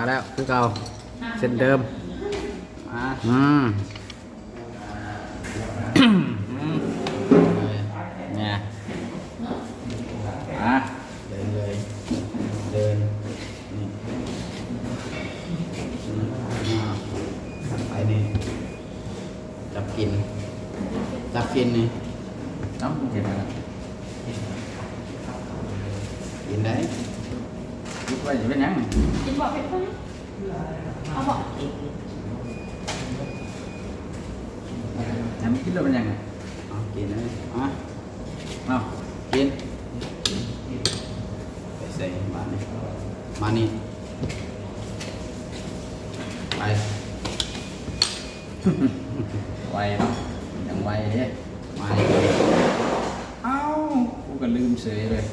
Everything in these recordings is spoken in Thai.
มาแล้วคือเก่าเส้นเดิมมาอืมเนี่ยมาเดินเลยเดินนี่อืมอ่าไปนี่จับกินจับกินนี่น้องเห็นไหมกินได้ คิดว่าจะเป็นยัง กิน บอกเป็นไฟเอาบอกทำคิดว่าเป็นยังไงเอากินได้อะเอากินไปใส่มานี่มานี่ไปไวเนาะยังไวเด้มานี่เอ้ากูก็ลืมเสยเลย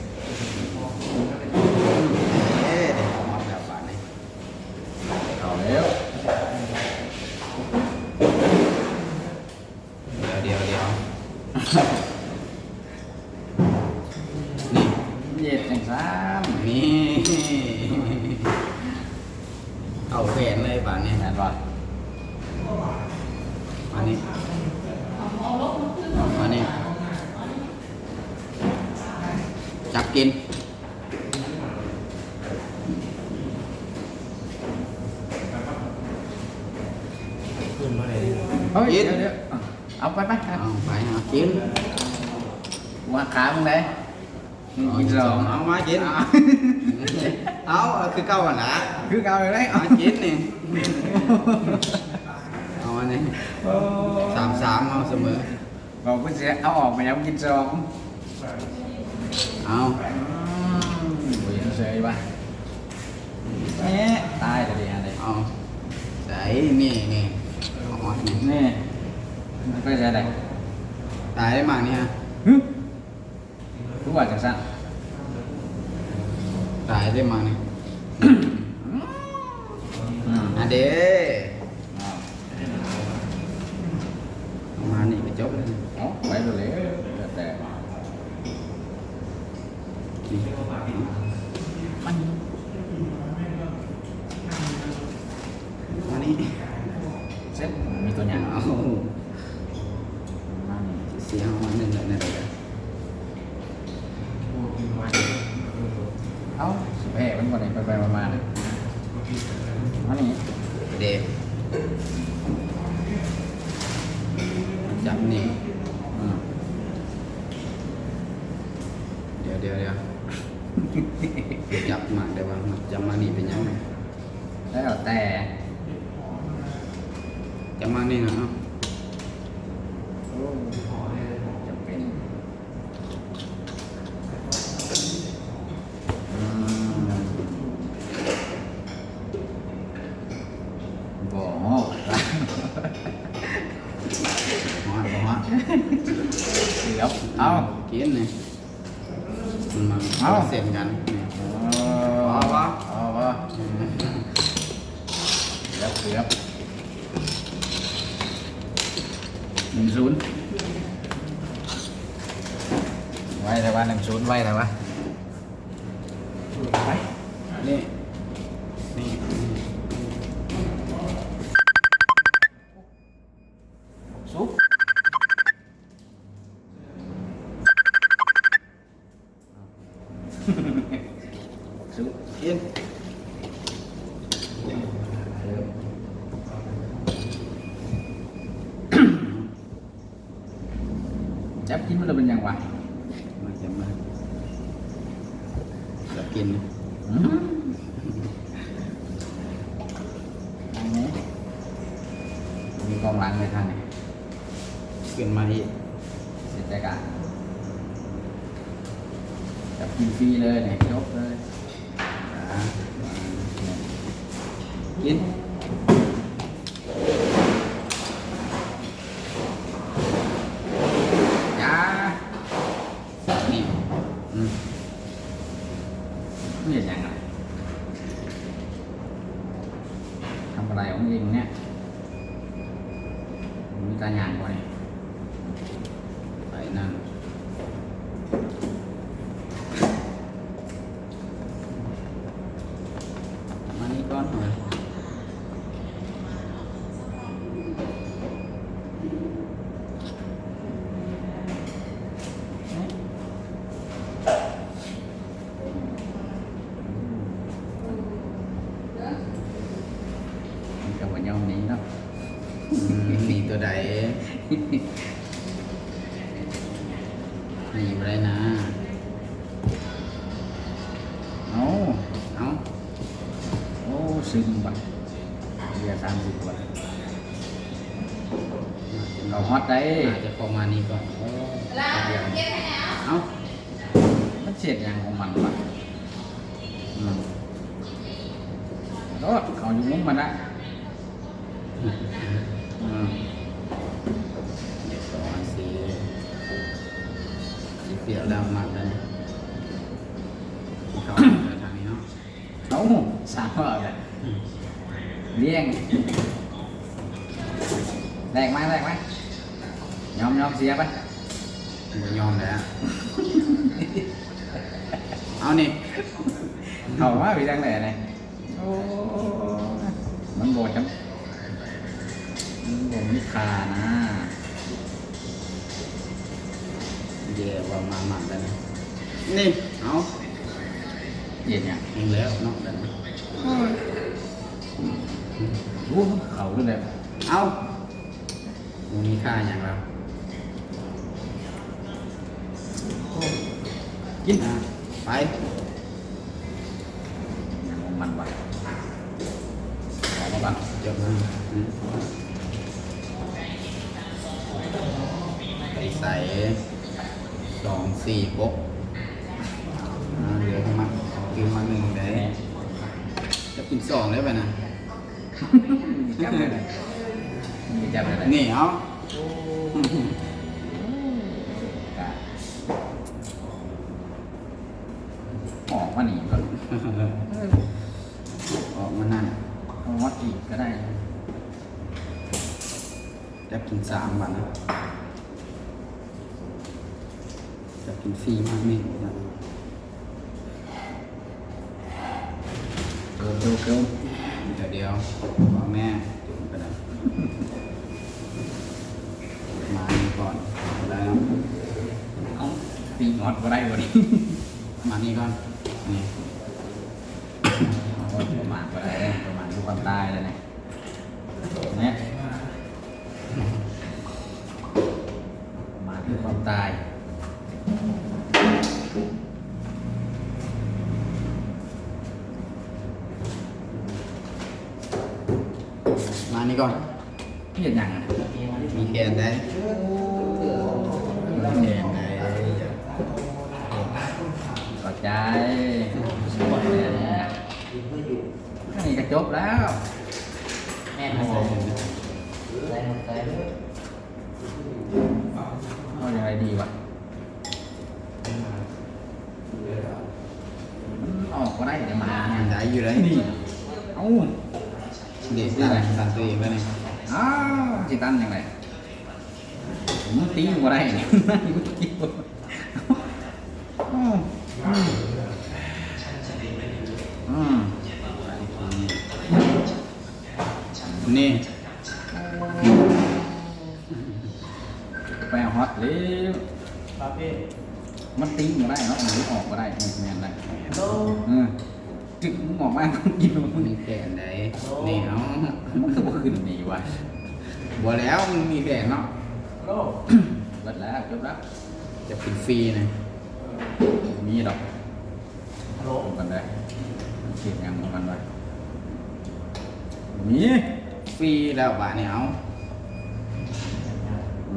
เอ๊ะเดี๋ยวเอามาแบบบาดนี่ เอาแล้ว เดี๋ยวเดี๋ยวเดี๋ยวนี่ เย็ดจัง ซ้นี่เอาแขนเลยบาดนี่ำแม่นบ่มานี่มานี่จับกินเฮ้ยเดี๋ยวเดี๋ยวเอาไปไปเอาไปเอากินว่าขามึงไหน มึงกินสองเอามากินเอาเอาคือเก้าอะนะคือเอาเลยเอากินนี่เอาอันนี้สามสามเอาเสมอบอกกูจะเอาออกมายังกินสองเอาบุยเฉยป่ะแหมตายเลยอะไรเอาใส่นี่นี่เอาออกนี่นี่มันก็จะได้ตายได้มากนี่ฮะ ฮึรู้ว่าจังสั่นตายได้มากนี่อืมอันเด้ เอา เอามานี่ไปจบเลย เอาไปเลยแล้วแต่ นี่ มัน มานี่ เซ็ตมีตัวอย่าง เอา มัน เสียเอามาหนึ่งเลยนะเดี๋ยว เอาสิบแห่มันก่อนไปไปมามาเลยอันนี้ เด็กจับนี่ อืม เดี๋ยวเดี๋ยวเดี๋ยวจับมาเดี๋ยวว่ามันจับมานี่เป็นยังไง แต่จะมานี่นะครับะ จะเป็นอืมบ่ฮอก หอดบ่ฮอด เสียบเอา กินนี่มันมา เอา เสียนกันนี่ เอาวะเอาวะเสียบเสียบหนึ่งศูนย์ ไว้แต่ว่าหนึ่งศูนย์ไว้แต่ว่า นี่ หลังเลยท่านนี่ขึ้นมาอีกเสร็จแล้วกันจับกินฟรีเลยเนี่ยยกเลย อ่า กินจ้า นี่อืม ไม่เห็นยังไงทำอะไรของเองเนี่ย มีตาหยา โอ้ซึมบัดเรียสามสิบบัดเอาฮอตได้อาจจะประมาณนี้ก่อนโอ้เดี๋ยวเอ้ามันเสียดอย่างของมันบัดอืมโทษเขาอยู่มุ้งมันละ แรกไหมแรกไหมยอมยอมเสียไปบ่ยอมแล้วเอานี่เขาว่าไปจังไหนเนี่ยโอ้มันโบดจังมันโบดมิคานะเดี๋ยวว่ามาหมักแล้วนะนี่เอาเย็นเนี่ยเองแล้วเนาะแล้วนะรู้เขาด้วยเลยเอา มันมีค่าอย่างเรากินอะไปอย่างของมันวะขอมาบ้างจบนะอืมไปใส่สองสี่ปกอ่าเหลือประมาณกินมาหนึ่งได้จะเป็นสองได้ป่ะนะจับได้เลยมีจับได้เลยนี่เอา ออกมาหนีก่อนออกมานั่นเอาวัดอีกก็ได้จะกินสามวันนะจะกินสี่มากนี่นะเกินเกินเดี๋ยวเดี๋ยวพ่อแม่จุ่มไปนะมานี่ก่อนได้แล้ว เอา ตีงอดก็ได้วันนี้มานี่ก่อนนี่ประมาณก็ได้ประมาณทุกความตายเลยเนี่ยเนี่ยมาณทุกความตายมานี่ก่อนเห็นยังมีแขนได้มีแกน ไหมเอาอย่างไรดีวะมันออกก็ได้เดี๋ยวมาได้อยู่ได้นี่เอ้าเด็กตันตัน แขนได้นี่เอามันก็บ่ขึ้นนี่วะบัวแล้วมันมีแขนเนาะเบิดแล้วจบแล้วจะเป็นฟรีนะมีดอกลงกันได้เขียนยังของมันไว้มีฟรีแล้วบาทเนี่ยเอา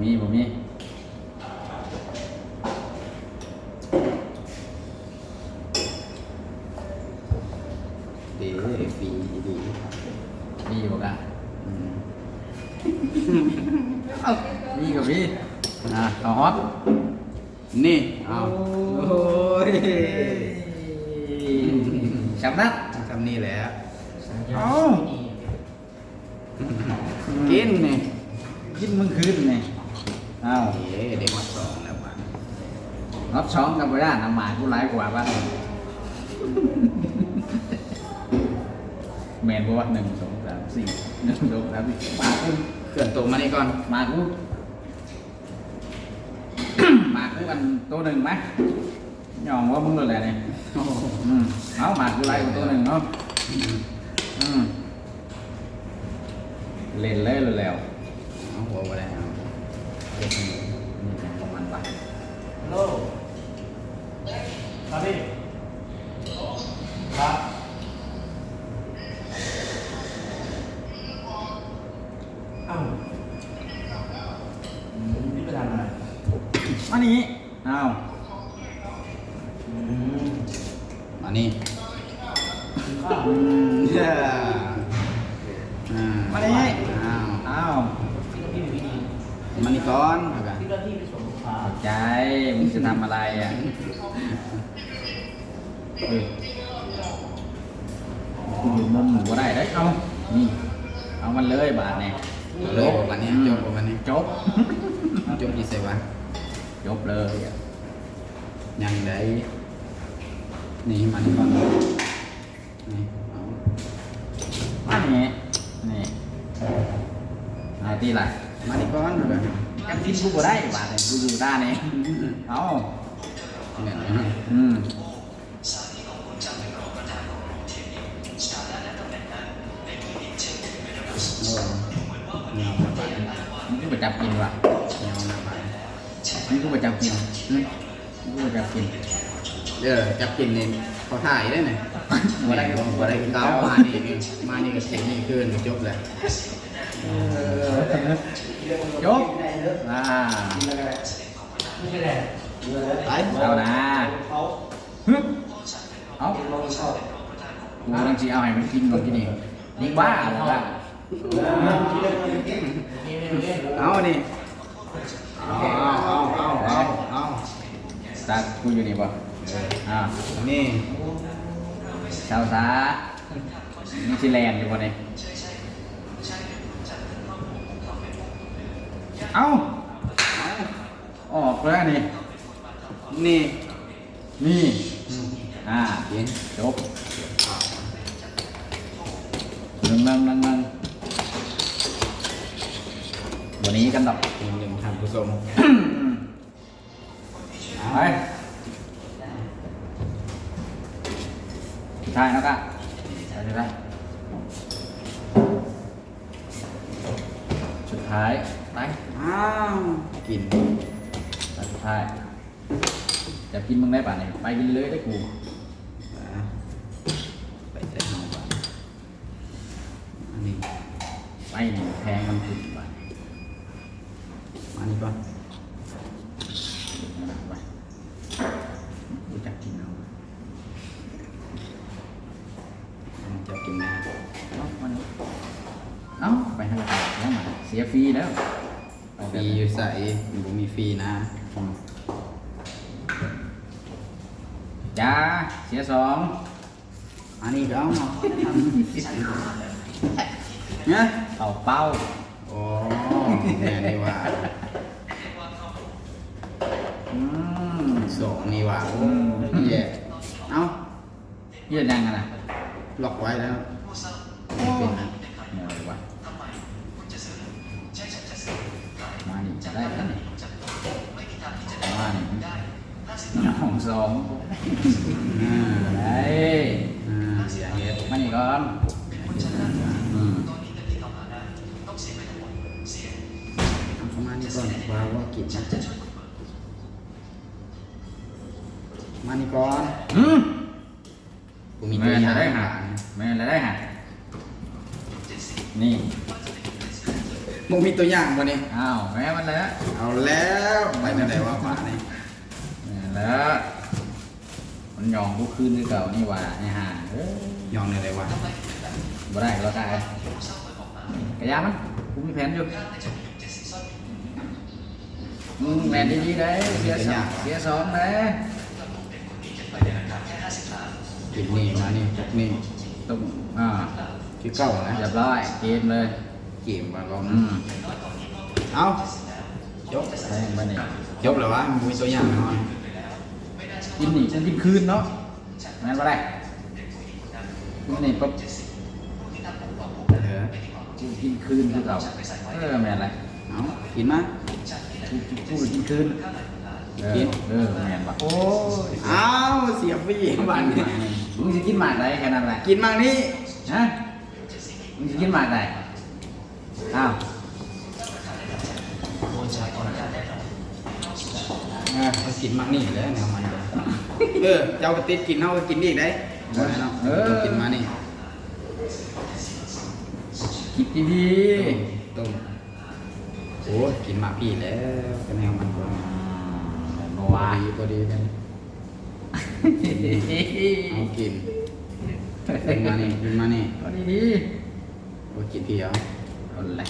มีบ่มี เดี๋ยวฟรีดี มีบ่กะ อืม มีกับมีอะเอา ฮอตนี่เอาโอ้ยชับนัดทำนี่แหละเอากินนี่กินมึงคืนนี่เอาเอ๊ะเด็กมาสองแล้วบาทรอบช้องกับไปด้านน้ำหมากกูหลายกว่าบ้านแมนบอกว่าหนึ่งสองสามสี่หนึ่งสองสามสี่มากูเคลื่อนตัวมานี่ก่อนมากู มากูกันตัวหนึ่งไหมยองว่ามึงเลยแหละเนี่ย โอ้โห อืมเอามากูไล่กูตัวหนึ่งเนาะอืมเล่นเลยเลยแล้ว เอาหัวมาแล้ว เล่นนี่ของมันไป ฮัลโหลครับพี่ครับอ้าวอืมนี่ไปทำอะไร มานี่เอา อืม มานี่ กินข้าว อืมเย้อ่า มานี่ อ้าว เอา ที่เราพี่อยู่ที่นี่ มานี่ก่อนเอากัน ที่เราที่ไปส่งลูกค้า เข้า ใจมึงจะทำอะไรอะเฮ้ยกูอยู่มุมหนูก็ได้ได้ยเอานี่เอามันเลยบาทเนี่ยเอาเลยบอกวันนี้จบบอกวันนี้จบจบกี่เซวันจบเลยอะยังได้นี่มานี่ก่อนนี่เอามานี่นี่เอาตีไรมานี่ก่อนเอา กันยังกินกูบ่ได้บาทเนี่ยกูอยู่ด้านนี้เอาเหนื่อยไหมอืมโอ้เงาหน้าไปมึงกูไปจับกินว่ะเงาหน้าไปมึงกูไปจับกินอืมมึงกูไปจับกินเดี๋ยวจับกินนี่เขาถ่ายได้ไหมบ่ได้บ่บ่ได้กินข้าวมานี่มานี่ก็เสร็จนี่คืนจบเลย จบอ่าไปเอานะเขาฮึเอาเห็นลงเขากูต้องจีเอาให้มันกินก่อนกินเองมึงบ้าเหรอวะเอานี่เอาเอาเอาเอาเอาตากูอยู่นี่ป่ะอ่านี่ชาวซานิวซีแลนอยู่ป่ะเนี่ย เอาออกแล้วนี่ นี่ นี่ อ่าเย็นจบหนึ่งหนึ่งหนึ่งหนึ่งวันนี้กันดับหนึ่งหนึ่งท่านผู้ชมไปสุดท้ายแล้วก็ไปสุดท้ายสุดท้าย ไปอ้าวกินไปสุดท้ายจะกินมึงได้ป่ะเนี่ยไปกินเลยได้กูไปใส่ห้องก่อนอันนี้ไปนี่แพงมันขึ้นไปมานี่ก่อนไปรู้จักกินเอาจะกินนะเอ้ามันเอ้าไปทางไหนแล้วมาเสียฟรีแล้วไป ฟรีอยู่ใส่บุมีฟรีนะจ้าเสียสองอันนี้ก็เอาเนาะเนี่ยเอาเป้าโอ้แม่นี่ว่าอืมสองนี่ว่าโอ้แย่เอายืดยังกันนะล็อกไว้แล้วเป็นนะ สองสองอ่าได้อ่าอย่าเฮ็ดมานี่ก่อนอืมเอาเข้ามานี่ก่อนว่าว่ากินนะมานี่ก่อนอืมกูมีตัวอย่างได้หาแม่นได้หานี่ มึงมีตัวอย่างบ่เนี่ยอ้าวแม่มันแล้วเอาแล้วไปไม่ได้ว่าป่านี่ แม่นแล้วมันยองทุกคืนคือเก่านี่หว่าไอ้ห่าเอ้ยยองในอะไรวะบ่ได้เราตายกระยามันกูมีแผนอยู่มึงแผนดีๆได้เสียสองเสียสองได้กินนี่มานี่พวกนี่ต้องอ่าคือเก่านะเรียบร้อยเกมเลยเกมมาลองอืมเอาจบแพงไปนี่จบแล้ววะมึงมีตัวอย่างหน่อย กินนี่ฉันกินคืนเนาะแม่นบ่ได้กินนี่ปุ๊บกินคืนคือเก่าเออแม่นอะไรเอากินมากูกูกินคืนเออกินเออแม่นปะโอ้ยเอาเสียฟรีบ้านนี้มึงจะกินหมากไหนแค่นั้นแหละกินมากนี่ฮะมึงจะกินหมากไหนอ้าวโอนใช้ก่อนนะเออเอากินมากนี่แล้วแนวมันเลย เออเจ้ากระติดกินเฮาก็กินอีกได้บ่ได้เนาะเออต้องกินมานี่คิดดีต้มโอ้ยกินมาพี่แล้วก็แนวมันบ่ๆพนัอวดีพอดีกันเอากินกินมานี่กินมานี่เอาดีโอ้ยกินพี่เหรอๆเอาแหละ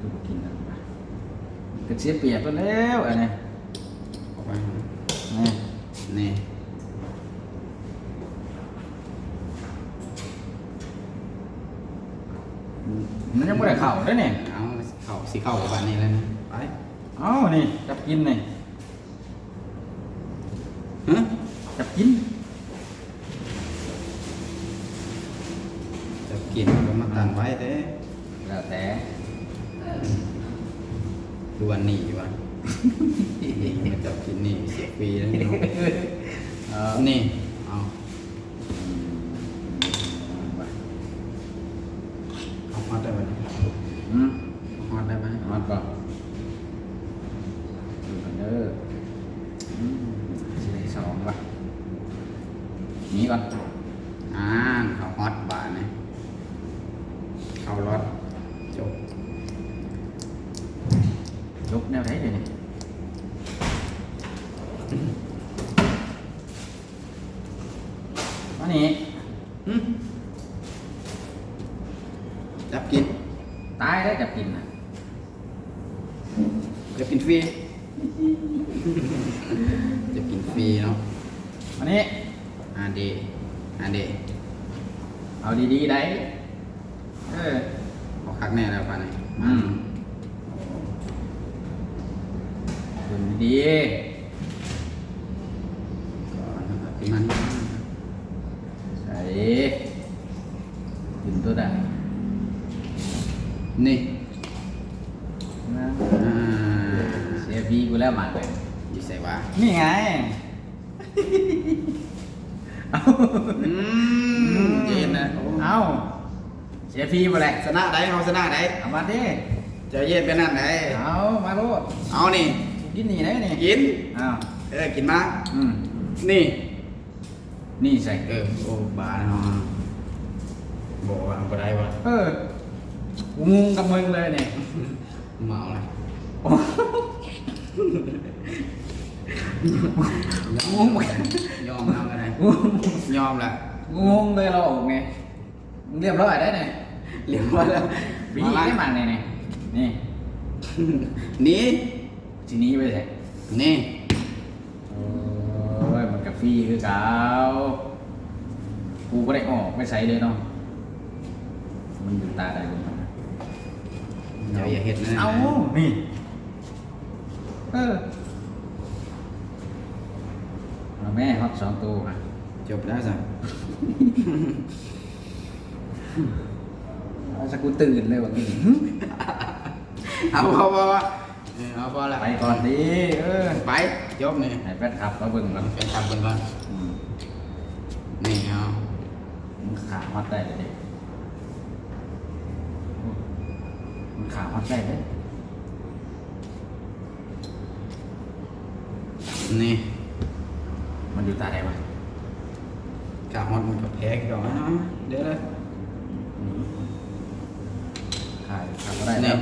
ดูกินกันไปก็เสียเปรียบไปแล้วอันนี้เอาไปนี่ นี่มันยังไม่ได้เข่าด้วยเนี่ยเอาเข้าสิเข้ากับบ้านนี้แล้วนะไปเอ้านี่จับกินนี่ฮะจับกินจะกินก็มาตั้งไว้เด้แล้วแต่ดูวันนี้อยู่วะนี่มา จับกินนี่เสียฟรีแล้วนี่เนาะนี่เอาเอาฮอตได้ไหม อืม ฮอตได้ไหม มันก็ดูกันเด้ออืมสิได้สองว่ะนี่ก่อน อ่าเขาฮอตบาทนี่เขารถจบ ยกแนวไหนเดี๋ยวนี้ อันนี้ หึจับกิน ตายได้จับกินนะ จะกินฟรี จะกินฟรีเนาะ อันนี้ อันเดอันเด เอาดีๆได้เออ บอกคักแน่แล้วป่ะนี่ อืมดูดี ก่อนนะครับกินมัน ๆใส่ กินตัวได้นี่นะอ่าเสียบีกูแล้วหมากเลยดีใส่ว่านี่ไง เอาอืมเย็นนะโอ้เอาเสียฟีมาเลยชนะได้เขาชนะได้เอามาดิเจะเย็นไปนั่นได้เอามาโลดเอานี่กินนี่ได้นี่กินเอาเออกินมาอืมนี่ นี่ใส่เออโอ้บาเนาะ บอกว่าเอาไปได้วะเออกูงงกับมึงเลยเนี่ยเมาเลยโอ้งงยอมแล้วกันเลยงงยอมละงงเลยเราออกไงมึงเรียบร้อยได้เนี่ยเรียกว่าแล้ววีได้มาเนี่ยนี่นี่นี่ทีนี้ไปใส่นี่โอ้ยมันกับฟรีคือเก่ากูก็ได้ออกไม่ใส่เลยเนาะ มันอยู่ตาได้เลยอย่าอย่าเห็ดนะเอานี่ เออเอาแม่ฮอตสองตัวอะจบแล้วสิเอาสักกูตื่นเลยว่ะนี่เอาพอพอเออเอาพอละไปก่อนดิเออไปจบนี่ให้แฟนคลับมาเบิ่งก่อนไปทำกันก่อนอืมนี่เอามึงขาฮอตได้เลยดิโอ้มึง ขาฮอตได้เลยนี่ มันอยู่ตาไหนวะกาฮอดมันกับแพ้ก่อนนะเดี๋ยวเลยขายขาก็ได้นี่แล้ว